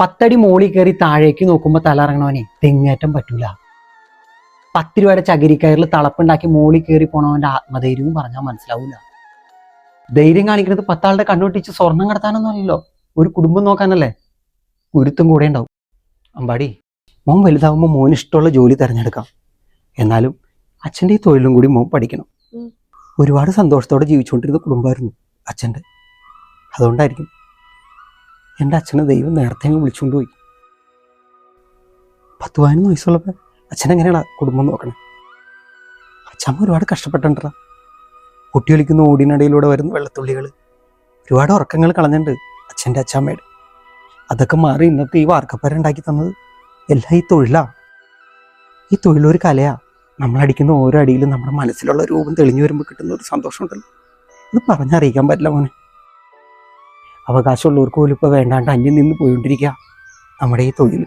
പത്തടി മോളി കയറി താഴേക്ക് നോക്കുമ്പോൾ തല ഇറങ്ങണവനെ തെങ്ങേറ്റം പറ്റൂല. പത്ത് രൂപയുടെ ചകിരിക്കയറിൽ തളപ്പുണ്ടാക്കി മോളി കയറി പോണവന്റെ ആത്മധൈര്യവും പറഞ്ഞാൽ മനസ്സിലാവൂല. ധൈര്യം കാണിക്കുന്നത് പത്താളുടെ കണ്ണുപൊട്ടിച്ച് സ്വർണം കടത്താനൊന്നും അല്ലല്ലോ. ഒരു കുടുംബം നോക്കാനല്ലേ? ഗുരുത്തും കൂടെ ഉണ്ടാവും. അമ്പാടി മോൻ വലുതാവുമ്പോൾ മോൻ ഇഷ്ടമുള്ള ജോലി തിരഞ്ഞെടുക്കാം. എന്നാലും അച്ഛന്റെ ഈ തൊഴിലും കൂടി മോൻ പഠിക്കണം. ഒരുപാട് സന്തോഷത്തോടെ ജീവിച്ചുകൊണ്ടിരുന്ന കുടുംബമായിരുന്നു അച്ഛന്റെ. അതുകൊണ്ടായിരിക്കും എന്റെ അച്ഛനെ ദൈവം നേരത്തെ അങ്ങ് വിളിച്ചുകൊണ്ട് പോയി. പത്ത് പതിനൊന്ന് വയസ്സുള്ളപ്പോൾ അച്ഛൻ എങ്ങനെയാണ് കുടുംബം നോക്കണേ? അച്ഛമ്മ ഒരുപാട് കഷ്ടപ്പെട്ടിട്ടാ കുട്ടിയൊലിക്കുന്ന ഓടിനടയിലൂടെ വരുന്ന വെള്ളത്തുള്ളികൾ ഒരുപാട് ഉറക്കങ്ങൾ കളഞ്ഞിട്ടുണ്ട് അച്ഛന്റെ അച്ഛമ്മയുടെ. അതൊക്കെ മാറി ഇന്നത്തെ ഈ വാർക്കപ്പര ഉണ്ടാക്കി തന്നത് എല്ലാം ഈ തൊഴിലാ. ഈ തൊഴിലൊരു കലയാ. നമ്മളടിക്കുന്ന ഓരോ അടിയിലും നമ്മുടെ മനസ്സിലുള്ള രൂപം തെളിഞ്ഞു വരുമ്പോൾ കിട്ടുന്ന ഒരു സന്തോഷമുണ്ടല്ലോ. ഇത് പറഞ്ഞറിയിക്കാൻ പറ്റില്ല മോനെ. അവകാശമുള്ളവർക്ക് പോലും ഇപ്പോൾ വേണ്ടാണ്ട് അന്യം നിന്ന് പോയിക്കൊണ്ടിരിക്കുക. നമ്മുടെ ഈ തൊഴിൽ.